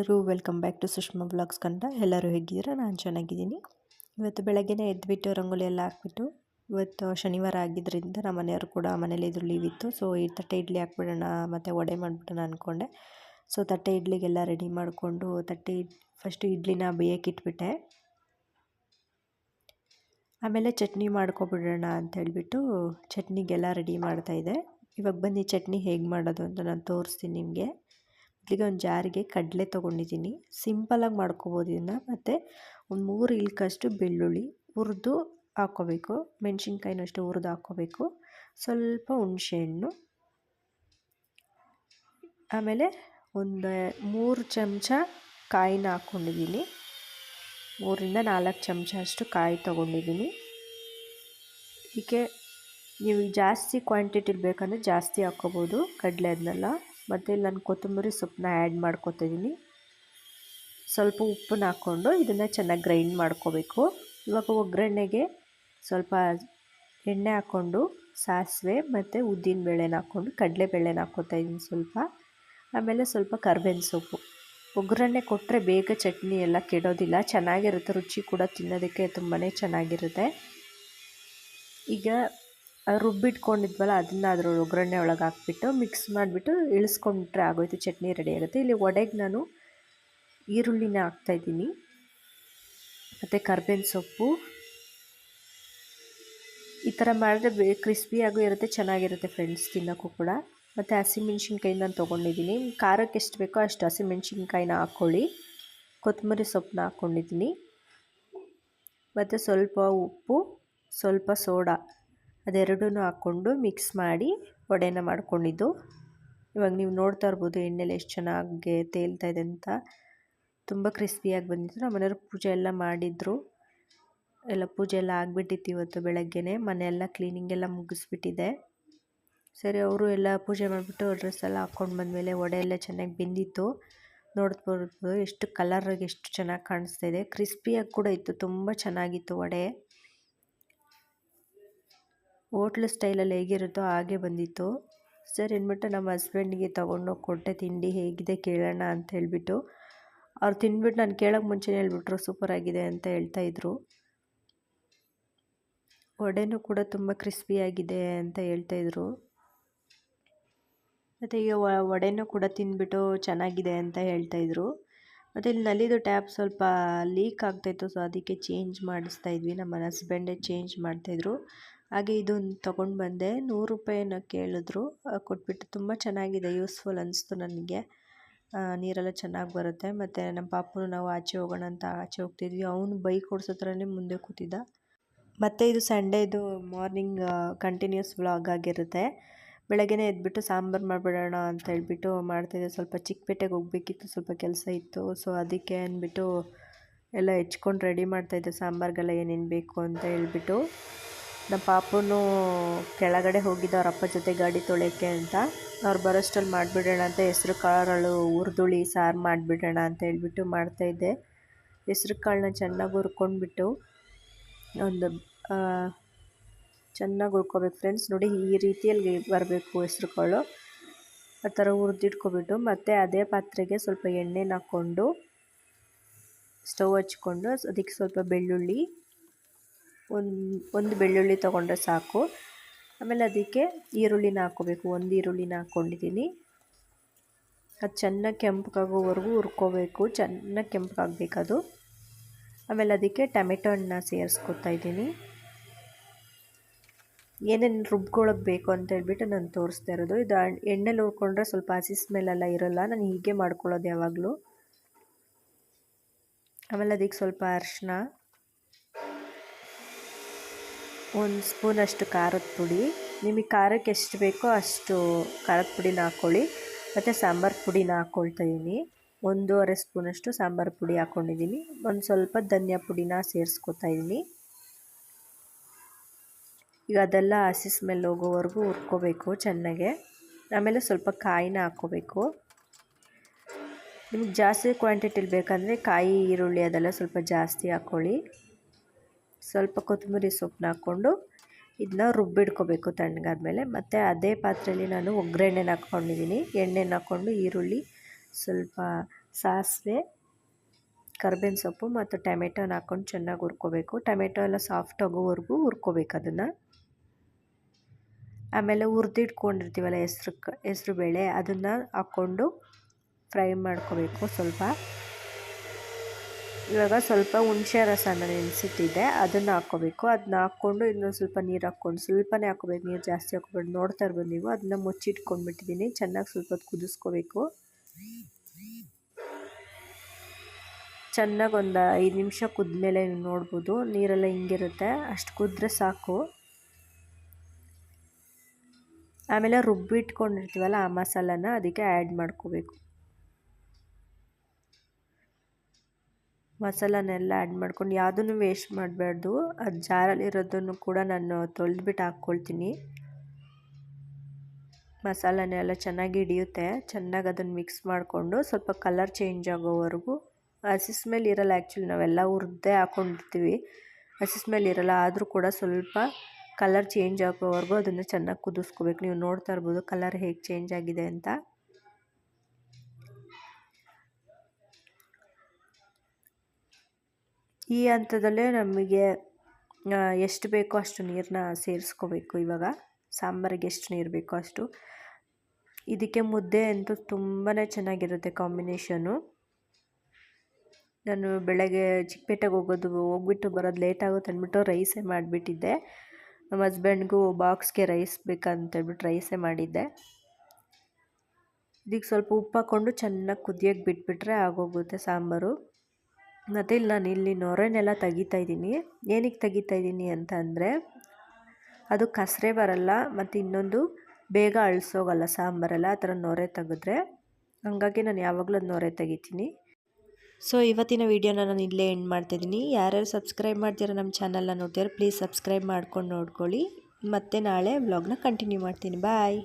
ಎಲ್ಲರೂ welcome back to Sushma blogs ಕಂಡ. ಎಲ್ಲರೂ ಹೇಗಿದ್ದೀರಾ? ನಾನು ಚೆನ್ನಾಗಿದ್ದೀನಿ. ಇವತ್ತು ಬೆಳಗ್ಗೆನೇ ಎದ್ದುಬಿಟ್ಟು ರಂಗೋಲಿ ಎಲ್ಲ ಹಾಕ್ಬಿಟ್ಟು, ಇವತ್ತು ಶನಿವಾರ ಆಗಿದ್ದರಿಂದ ನಮ್ಮ ಮನೆಯವರು ಕೂಡ ಮನೇಲಿ ಇದ್ರು ಲೀವ್ ಇತ್ತು. ಸೊ ಈ ತಟ್ಟೆ ಇಡ್ಲಿ ಹಾಕ್ಬಿಡೋಣ, ಮತ್ತು ವಡೆ ಮಾಡಿಬಿಡೋಣ ಅಂದ್ಕೊಂಡೆ ಸೊ ತಟ್ಟೆ ಇಡ್ಲಿಗೆಲ್ಲ ರೆಡಿ ಮಾಡಿಕೊಂಡು, ತಟ್ಟೆ ಫಸ್ಟು ಇಡ್ಲಿನ ಬೇಯಕ್ಕೆ ಇಟ್ಬಿಟ್ಟೆ. ಆಮೇಲೆ ಚಟ್ನಿ ಮಾಡ್ಕೊಬಿಡೋಣ ಅಂತ ಹೇಳಿಬಿಟ್ಟು ಚಟ್ನಿಗೆಲ್ಲ ರೆಡಿ ಮಾಡ್ತಾಯಿದ್ದೆ ಇವಾಗ ಬನ್ನಿ, ಚಟ್ನಿ ಹೇಗೆ ಮಾಡೋದು ಅಂತ ನಾನು ತೋರಿಸ್ತೀನಿ ನಿಮಗೆ. ಮೊದಲಿಗೆ ಒಂದು ಜಾರಿಗೆ ಕಡಲೆ ತೊಗೊಂಡಿದ್ದೀನಿ. ಸಿಂಪಲಾಗಿ ಮಾಡ್ಕೋಬೋದು ಇದನ್ನು. ಮತ್ತು ಒಂದು ಮೂರು ಇಲ್ಕಷ್ಟು ಬೆಳ್ಳುಳ್ಳಿ ಹುರಿದು ಹಾಕ್ಕೋಬೇಕು. ಮೆಣಸಿನ್ಕಾಯಿನೂ ಅಷ್ಟು ಹುರಿದು ಹಾಕ್ಕೋಬೇಕು. ಸ್ವಲ್ಪ ಹುಣಸೆಹಣ್ಣು ಆಮೇಲೆ ಒಂದು ಮೂರು ಚಮಚ ಕಾಯಿನ ಹಾಕ್ಕೊಂಡಿದ್ದೀನಿ. ಮೂರಿಂದ ನಾಲ್ಕು ಚಮಚ ಅಷ್ಟು ಕಾಯಿ ತೊಗೊಂಡಿದ್ದೀನಿ. ಇದಕ್ಕೆ ನೀವು ಜಾಸ್ತಿ ಕ್ವಾಂಟಿಟಿ ಬೇಕಂದರೆ ಜಾಸ್ತಿ ಹಾಕ್ಕೋಬೋದು ಕಡಲೆ ಅದನ್ನೆಲ್ಲ. ಮತ್ತು ಇಲ್ಲಿ ನಾನು ಕೊತ್ತಂಬರಿ ಸೊಪ್ಪನ್ನ ಆ್ಯಡ್ ಮಾಡ್ಕೊತಿದ್ದೀನಿ ಸ್ವಲ್ಪ ಉಪ್ಪನ್ನ ಹಾಕ್ಕೊಂಡು ಇದನ್ನು ಚೆನ್ನಾಗಿ ಗ್ರೈಂಡ್ ಮಾಡ್ಕೋಬೇಕು. ಇವಾಗ ಒಗ್ಗರಣೆಗೆ ಸ್ವಲ್ಪ ಎಣ್ಣೆ ಹಾಕ್ಕೊಂಡು ಸಾಸಿವೆ ಮತ್ತು ಉದ್ದಿನ ಬೇಳೆನ ಹಾಕ್ಕೊಂಡು ಕಡಲೆಬೇಳೆನ ಹಾಕ್ಕೊತಾ ಇದ್ದೀನಿ ಸ್ವಲ್ಪ. ಆಮೇಲೆ ಸ್ವಲ್ಪ ಕರ್ಬೇವಿನ ಸೊಪ್ಪು. ಒಗ್ಗರಣೆ ಕೊಟ್ಟರೆ ಬೇಗ ಚಟ್ನಿ ಎಲ್ಲ ಕೆಡೋದಿಲ್ಲ. ಚೆನ್ನಾಗಿರುತ್ತೆ, ರುಚಿ ಕೂಡ ತಿನ್ನೋದಕ್ಕೆ ತುಂಬಾ ಚೆನ್ನಾಗಿರುತ್ತೆ. ಈಗ ರುಬ್ಬಿಟ್ಕೊಂಡಿದ್ವಲ್ಲ, ಅದನ್ನು ಅದರ ಒಗ್ಗರಣೆ ಒಳಗೆ ಹಾಕ್ಬಿಟ್ಟು ಮಿಕ್ಸ್ ಮಾಡಿಬಿಟ್ಟು ಇಳಿಸ್ಕೊಂಡ್ಬಿಟ್ರೆ ಆಗೋಯ್ತು, ಚಟ್ನಿ ರೆಡಿ ಆಗುತ್ತೆ. ಇಲ್ಲಿ ವಡೆಗೆ ನಾನು ಈರುಳ್ಳಿನ ಹಾಕ್ತಾಯಿದ್ದೀನಿ ಮತ್ತು ಕರ್ಬೇವಿನ ಸೊಪ್ಪು. ಈ ಥರ ಮಾಡಿದ್ರೆ ಕ್ರಿಸ್ಪಿಯಾಗೂ ಇರುತ್ತೆ, ಚೆನ್ನಾಗಿರುತ್ತೆ ಫ್ರೆಂಡ್ಸ್ ತಿನ್ನೋಕ್ಕೂ ಕೂಡ. ಮತ್ತು ಹಸಿಮೆಣ್ಸಿನ್ಕಾಯಿ ನಾನು ತೊಗೊಂಡಿದ್ದೀನಿ. ಖಾರಕ್ಕೆ ಎಷ್ಟು ಬೇಕೋ ಅಷ್ಟು ಹಸಿಮೆಣ್ಸಿನ್ಕಾಯಿನ ಹಾಕ್ಕೊಳ್ಳಿ ಕೊತ್ತಂಬರಿ ಸೊಪ್ಪನ್ನ ಹಾಕ್ಕೊಂಡಿದ್ದೀನಿ ಮತ್ತು ಸ್ವಲ್ಪ ಉಪ್ಪು, ಸ್ವಲ್ಪ ಸೋಡಾ. ಅದೆರಡೂ ಹಾಕ್ಕೊಂಡು ಮಿಕ್ಸ್ ಮಾಡಿ ವಡೆನ ಮಾಡ್ಕೊಂಡಿದ್ದು. ಇವಾಗ ನೀವು ನೋಡ್ತಾ ಇರ್ಬೋದು ಎಣ್ಣೆಲಿ ಎಷ್ಟು ಚೆನ್ನಾಗಿ ತೇಲ್ತಾ ಇದೆ ಅಂತ. ತುಂಬ ಕ್ರಿಸ್ಪಿಯಾಗಿ ಬಂದಿತ್ತು. ನಮ್ಮ ಮನೆಯವ್ರು ಪೂಜೆ ಎಲ್ಲ ಮಾಡಿದ್ರು. ಎಲ್ಲ ಪೂಜೆ ಎಲ್ಲ ಆಗಿಬಿಟ್ಟಿತ್ತು ಇವತ್ತು ಬೆಳಗ್ಗೆನೆ. ಮನೆಯೆಲ್ಲ ಕ್ಲೀನಿಂಗ್ ಎಲ್ಲ ಮುಗಿಸ್ಬಿಟ್ಟಿದೆ. ಸರಿ, ಅವರು ಎಲ್ಲ ಪೂಜೆ ಮಾಡಿಬಿಟ್ಟು ಡ್ರೆಸ್ ಎಲ್ಲ ಹಾಕ್ಕೊಂಡು ಬಂದಮೇಲೆ ವಡೆ ಎಲ್ಲ ಚೆನ್ನಾಗಿ ಬೆಂದಿತ್ತು. ನೋಡ್ಬೋದು ಎಷ್ಟು ಕಲರಾಗಿ ಎಷ್ಟು ಚೆನ್ನಾಗಿ ಕಾಣಿಸ್ತಾ ಇದೆ. ಕ್ರಿಸ್ಪಿಯಾಗಿ ಕೂಡ ಇತ್ತು. ತುಂಬ ಚೆನ್ನಾಗಿತ್ತು ವಡೆ. ಹೋಟ್ಲು ಸ್ಟೈಲಲ್ಲಿ ಹೇಗಿರುತ್ತೋ ಹಾಗೆ ಬಂದಿತ್ತು. ಸರ್ ಏನ್ಬಿಟ್ಟು ನಮ್ಮ ಹಸ್ಬೆಂಡ್ಗೆ ತೊಗೊಂಡೋಗಿ ಕೊಟ್ಟೆ ತಿಂಡಿ ಹೇಗಿದೆ ಕೇಳೋಣ ಅಂತ ಹೇಳಿಬಿಟ್ಟು. ಅವ್ರು ತಿಂದ್ಬಿಟ್ಟು ನಾನು ಕೇಳೋಕೆ ಮುಂಚೆನೇ ಹೇಳ್ಬಿಟ್ರು ಸೂಪರಾಗಿದೆ ಅಂತ ಹೇಳ್ತಾಯಿದ್ರು ವಡೆನೂ ಕೂಡ ತುಂಬ ಕ್ರಿಸ್ಪಿಯಾಗಿದೆ ಅಂತ ಹೇಳ್ತಾಯಿದ್ರು ಮತ್ತು ಈಗ ವಡೆನೂ ಕೂಡ ತಿಂದ್ಬಿಟ್ಟು ಚೆನ್ನಾಗಿದೆ ಅಂತ ಹೇಳ್ತಾಯಿದ್ರು ಮತ್ತು ಇಲ್ಲಿ ನಲ್ಲಿದು ಟ್ಯಾಪ್ ಸ್ವಲ್ಪ ಲೀಕ್ ಆಗ್ತಾಯಿತ್ತು ಸೊ ಅದಕ್ಕೆ ಚೇಂಜ್ ಮಾಡಿಸ್ತಾ ಇದ್ವಿ. ನಮ್ಮ ಹಸ್ಬೆಂಡೇ ಚೇಂಜ್ ಮಾಡ್ತಾಯಿದ್ರು ಹಾಗೆ ಇದೊಂದು ತೊಗೊಂಡು ಬಂದೆ. ನೂರು ರೂಪಾಯಿನ ಕೇಳಿದ್ರು. ಕೊಟ್ಬಿಟ್ಟು ತುಂಬ ಚೆನ್ನಾಗಿದೆ, ಯೂಸ್ಫುಲ್ ಅನಿಸ್ತು ನನಗೆ. ನೀರೆಲ್ಲ ಚೆನ್ನಾಗಿ ಬರುತ್ತೆ. ಮತ್ತು ನಮ್ಮ ಪಾಪನು ನಾವು ಆಚೆ ಹೋಗೋಣ ಅಂತ ಆಚೆ ಹೋಗ್ತಿದ್ವಿ. ಅವನು ಬೈಕ್ ಓಡಿಸೋ ಥರನೇ ಮುಂದೆ ಕೂತಿದ್ದ. ಮತ್ತು ಇದು ಸಂಡೇದು ಮಾರ್ನಿಂಗ್ ಕಂಟಿನ್ಯೂಸ್ ವ್ಲಾಗ್ ಆಗಿರುತ್ತೆ. ಬೆಳಗ್ಗೆನೇ ಎದ್ಬಿಟ್ಟು ಸಾಂಬಾರು ಮಾಡಿಬಿಡೋಣ ಅಂತ ಹೇಳ್ಬಿಟ್ಟು ಮಾಡ್ತಾಯಿದ್ದೆ ಸ್ವಲ್ಪ ಚಿಕ್ಕಪೇಟೆಗೆ ಹೋಗ್ಬೇಕಿತ್ತು, ಸ್ವಲ್ಪ ಕೆಲಸ ಇತ್ತು. ಸೊ, ಅದಕ್ಕೆ ಅಂದ್ಬಿಟ್ಟು ಎಲ್ಲ ಹೆಚ್ಕೊಂಡು ರೆಡಿ ಮಾಡ್ತಾಯಿದ್ದೆ ಸಾಂಬಾರಿಗೆಲ್ಲ ಏನೇನು ಬೇಕು ಅಂತ ಹೇಳ್ಬಿಟ್ಟು. ನಮ್ಮ ಪಾಪನು ಕೆಳಗಡೆ ಹೋಗಿದ್ದ ಅವ್ರ ಅಪ್ಪ ಜೊತೆ ಗಾಡಿ ತೊಳೆಯೋಕ್ಕೆ ಅಂತ. ಅವ್ರು ಬರೋಷ್ಟಲ್ಲಿ ಮಾಡಿಬಿಡೋಣ ಅಂತ ಹೆಸ್ರು ಕಾಳು ಹುರಿದುಳಿ ಸಾರು ಮಾಡಿಬಿಡೋಣ ಅಂತ ಹೇಳ್ಬಿಟ್ಟು ಮಾಡ್ತಾಯಿದ್ದೆ ಹೆಸ್ರು ಕಾಳನ್ನ ಚೆನ್ನಾಗಿ ಹುರ್ಕೊಂಡ್ಬಿಟ್ಟು ಒಂದು ಚೆನ್ನಾಗಿ ಹುರ್ಕೋಬೇಕು ಫ್ರೆಂಡ್ಸ್. ನೋಡಿ, ಈ ರೀತಿಯಲ್ಲಿ ಬರಬೇಕು ಹೆಸ್ರು ಕಾಳು. ಆ ಥರ ಹುರಿದಿಟ್ಕೊಬಿಟ್ಟು ಮತ್ತು ಅದೇ ಪಾತ್ರೆಗೆ ಸ್ವಲ್ಪ ಎಣ್ಣೆನ ಹಾಕ್ಕೊಂಡು, ಸ್ಟವ್ ಹಚ್ಕೊಂಡು, ಅದಕ್ಕೆ ಸ್ವಲ್ಪ ಬೆಳ್ಳುಳ್ಳಿ ಒಂದು ಒಂದು ಬೆಳ್ಳುಳ್ಳಿ ತೊಗೊಂಡ್ರೆ ಸಾಕು. ಆಮೇಲೆ ಅದಕ್ಕೆ ಈರುಳ್ಳಿನ ಹಾಕ್ಕೋಬೇಕು. ಒಂದು ಈರುಳ್ಳಿನ ಹಾಕ್ಕೊಂಡಿದ್ದೀನಿ. ಅದು ಚೆನ್ನಾಗಿ ಕೆಂಪಗಾಗೋವರೆಗೂ ಹುರ್ಕೋಬೇಕು. ಚೆನ್ನಾಗಿ ಕೆಂಪಗಾಗಬೇಕು ಅದು ಆಮೇಲೆ ಅದಕ್ಕೆ ಟೊಮೆಟೊ ಹಣ್ಣನ್ನ ಸೇರಿಸ್ಕೊತಾ ಇದ್ದೀನಿ. ಏನೇನು ರುಬ್ಕೊಳಕ್ಕೆ ಬೇಕು ಅಂತ ಹೇಳ್ಬಿಟ್ಟು ನಾನು ತೋರಿಸ್ತಾ ಇರೋದು. ಇದು ಎಣ್ಣೆಲಿ ಹುರ್ಕೊಂಡ್ರೆ ಸ್ವಲ್ಪ ಹಸಿ ಸ್ಮೆಲ್ಲೆಲ್ಲ ಇರೋಲ್ಲ. ನಾನು ಹೀಗೆ ಮಾಡ್ಕೊಳ್ಳೋದು ಯಾವಾಗಲೂ. ಆಮೇಲೆ ಅದಕ್ಕೆ ಸ್ವಲ್ಪ ಅರಿಶಿನ. ಒಂದು ಸ್ಪೂನಷ್ಟು ಖಾರದ ಪುಡಿ. ನಿಮಗೆ ಖಾರಕ್ಕೆ ಎಷ್ಟು ಬೇಕೋ ಅಷ್ಟು ಖಾರದ ಪುಡಿನ ಹಾಕ್ಕೊಳ್ಳಿ. ಮತ್ತು ಸಾಂಬಾರು ಪುಡಿನ ಹಾಕ್ಕೊಳ್ತಾ ಇದ್ದೀನಿ ಒಂದೂವರೆ ಸ್ಪೂನಷ್ಟು ಸಾಂಬಾರು ಪುಡಿ ಹಾಕ್ಕೊಂಡಿದ್ದೀನಿ ಒಂದು ಸ್ವಲ್ಪ ಧನಿಯಾ ಪುಡಿನ ಸೇರಿಸ್ಕೊತಾ ಇದ್ದೀನಿ ಈಗ ಅದೆಲ್ಲ ಹಸಿ ಸ್ಮೆಲ್ ಹೋಗೋವರೆಗೂ ಹುರ್ಕೋಬೇಕು ಚೆನ್ನಾಗೆ. ಆಮೇಲೆ ಸ್ವಲ್ಪ ಕಾಯಿನ ಹಾಕ್ಕೋಬೇಕು. ನಿಮ್ಗೆ ಜಾಸ್ತಿ ಕ್ವಾಂಟಿಟಿಲಿ ಬೇಕಂದರೆ ಕಾಯಿ ಈರುಳ್ಳಿ ಅದೆಲ್ಲ ಸ್ವಲ್ಪ ಜಾಸ್ತಿ ಹಾಕ್ಕೊಳ್ಳಿ. ಸ್ವಲ್ಪ ಕೊತ್ತಂಬರಿ ಸೊಪ್ಪನ್ನ ಹಾಕ್ಕೊಂಡು ಇದನ್ನ ರುಬ್ಬಿಡ್ಕೋಬೇಕು ತಣ್ಣಗಾದ್ಮೇಲೆ. ಮತ್ತು ಅದೇ ಪಾತ್ರೆಯಲ್ಲಿ ನಾನು ಒಗ್ಗರಣೆನ ಹಾಕ್ಕೊಂಡಿದ್ದೀನಿ. ಎಣ್ಣೆನ ಹಾಕ್ಕೊಂಡು ಈರುಳ್ಳಿ, ಸ್ವಲ್ಪ ಸಾಸಿವೆ, ಕರ್ಬೇವಿನ ಸೊಪ್ಪು ಮತ್ತು ಟೊಮೆಟೊನ ಹಾಕ್ಕೊಂಡು ಚೆನ್ನಾಗಿ ಹುರ್ಕೋಬೇಕು. ಟೊಮೆಟೊ ಎಲ್ಲ ಸಾಫ್ಟ್ ಆಗೋವರೆಗೂ ಹುರ್ಕೋಬೇಕು ಅದನ್ನು. ಆಮೇಲೆ ಹುರಿದಿಟ್ಕೊಂಡಿರ್ತೀವಲ್ಲ ಹೆಸ್ರು ಹೆಸ್ರು ಬೇಳೆ, ಅದನ್ನು ಹಾಕ್ಕೊಂಡು ಫ್ರೈ ಮಾಡ್ಕೋಬೇಕು ಸ್ವಲ್ಪ. ಇವಾಗ ಸ್ವಲ್ಪ ಹುಣಸೆ ರಸನ ನೆನೆಸಿಟ್ಟಿದ್ದೆ ಅದನ್ನು ಹಾಕ್ಕೋಬೇಕು. ಅದನ್ನ ಹಾಕ್ಕೊಂಡು ಇನ್ನೊಂದು ಸ್ವಲ್ಪ ನೀರು ಹಾಕ್ಕೊಂಡು, ಸ್ವಲ್ಪನೇ ಹಾಕ್ಕೋಬೇಕು. ನೀರು ಜಾಸ್ತಿ ಹಾಕ್ಕೊಬೇಡಿ. ನೋಡ್ತಾ ಇರ್ಬೋದು ನೀವು. ಅದನ್ನ ಮುಚ್ಚಿಟ್ಕೊಂಡ್ಬಿಟ್ಟಿದ್ದೀನಿ ಚೆನ್ನಾಗಿ ಸ್ವಲ್ಪ ಹೊತ್ತು ಕುದಿಸ್ಕೋಬೇಕು. ಚೆನ್ನಾಗಿ ಒಂದು ಐದು ನಿಮಿಷ ಕುದ್ಮೇಲೆ ನೀವು ನೋಡ್ಬೋದು. ನೀರೆಲ್ಲ ಹಿಂಗಿರುತ್ತೆ. ಅಷ್ಟು ಕುದ್ರೆ ಸಾಕು. ಆಮೇಲೆ ರುಬ್ಬಿಟ್ಕೊಂಡಿರ್ತೀವಲ್ಲ ಆ ಮಸಾಲನ, ಅದಕ್ಕೆ ಆ್ಯಡ್ ಮಾಡ್ಕೋಬೇಕು. ಮಸಾಲನೆಲ್ಲ ಆ್ಯಡ್ ಮಾಡ್ಕೊಂಡು ಯಾವುದನ್ನು ವೇಸ್ಟ್ ಮಾಡಬಾರ್ದು, ಅದು ಜಾರಲ್ಲಿರೋದನ್ನು ಕೂಡ ನಾನು ತೊಳೆದ್ಬಿಟ್ಟು ಹಾಕ್ಕೊಳ್ತೀನಿ. ಮಸಾಲನೆಲ್ಲ ಚೆನ್ನಾಗಿ ಹಿಡಿಯುತ್ತೆ. ಚೆನ್ನಾಗಿ ಅದನ್ನು ಮಿಕ್ಸ್ ಮಾಡಿಕೊಂಡು ಸ್ವಲ್ಪ ಕಲರ್ ಚೇಂಜ್ ಆಗೋವರೆಗೂ. ಹಸಿ ಸ್ಮೆಲ್ ಇರಲ್ಲ ಆ್ಯಕ್ಚುಲಿ ನಾವೆಲ್ಲ ಹುರಿದೇ ಹಾಕ್ಕೊಂಡಿರ್ತೀವಿ ಹಸಿ ಸ್ಮೆಲ್ ಇರಲ್ಲ, ಆದರೂ ಕೂಡ ಸ್ವಲ್ಪ ಕಲರ್ ಚೇಂಜ್ ಆಗೋವರೆಗೂ ಅದನ್ನು ಚೆನ್ನಾಗಿ ಕುದಿಸ್ಕೋಬೇಕು. ನೀವು ನೋಡ್ತಾ ಇರ್ಬೋದು ಕಲರ್ ಹೇಗೆ ಚೇಂಜ್ ಆಗಿದೆ ಅಂತ. ಈ ಹಂತದಲ್ಲೇ ನಮಗೆ ಎಷ್ಟು ಬೇಕೋ ಅಷ್ಟು ನೀರನ್ನ ಸೇರಿಸ್ಕೋಬೇಕು ಇವಾಗ. ಸಾಂಬಾರಿಗೆ ಎಷ್ಟು ನೀರು ಬೇಕೋ ಅಷ್ಟು. ಇದಕ್ಕೆ ಮುದ್ದೆ ಅಂತೂ ತುಂಬಾ ಚೆನ್ನಾಗಿರುತ್ತೆ ಕಾಂಬಿನೇಷನು ನಾನು ಬೆಳಗ್ಗೆ ಚಿಕ್ಕಪೇಟೆಗೆ ಹೋಗೋದು, ಹೋಗ್ಬಿಟ್ಟು ಬರೋದು ಲೇಟ್ ಆಗುತ್ತೆ ಅಂದ್ಬಿಟ್ಟು ರೈಸೇ ಮಾಡಿಬಿಟ್ಟಿದ್ದೆ. ನಮ್ಮ ಹಸ್ಬೆಂಡ್ಗೂ ಬಾಕ್ಸ್ಗೆ ರೈಸ್ ಬೇಕಂತೇಳ್ಬಿಟ್ಟು ರೈಸೇ ಮಾಡಿದ್ದೆ. ಇದಕ್ಕೆ ಸ್ವಲ್ಪ ಉಪ್ಪು ಹಾಕ್ಕೊಂಡು ಚೆನ್ನಾಗಿ ಕುದಿಯೋಕ್ಕೆ ಬಿಟ್ಬಿಟ್ರೆ ಆಗೋಗುತ್ತೆ ಸಾಂಬಾರು. ಮತ್ತು ಇಲ್ಲಿ ನಾನು ಇಲ್ಲಿ ನೊರೆನೆಲ್ಲ ತೆಗಿತಾ ಇದ್ದೀನಿ. ಏನಕ್ಕೆ ತೆಗಿತಾ ಇದ್ದೀನಿ ಅಂತ ಅಂದರೆ, ಅದು ಕಸರೆ ಬರಲ್ಲ ಮತ್ತು ಇನ್ನೊಂದು ಬೇಗ ಅಳಿಸೋಗಲ್ಲ ಸಾಂಬಾರೆಲ್ಲ, ಆ ಥರ ನೊರೆ ತೆಗೆದ್ರೆ. ಹಾಗಾಗಿ ನಾನು ಯಾವಾಗಲೂ ನೊರೆ ತೆಗಿತೀನಿ. ಸೊ ಇವತ್ತಿನ ವೀಡಿಯೋನ ನಾನು ಇಲ್ಲೇ ಎಂಡ್ ಮಾಡ್ತಿದ್ದೀನಿ ಯಾರ್ಯಾರು ಸಬ್ಸ್ಕ್ರೈಬ್ ಮಾಡ್ತೀರೋ ನಮ್ಮ ಚಾನಲ್ನ ನೋಡ್ತೀರೋ ಪ್ಲೀಸ್ ಸಬ್ಸ್ಕ್ರೈಬ್ ಮಾಡ್ಕೊಂಡು ನೋಡ್ಕೊಳ್ಳಿ. ಮತ್ತು ನಾಳೆ ವ್ಲಾಗ್ನ ಕಂಟಿನ್ಯೂ ಮಾಡ್ತೀನಿ. ಬಾಯ್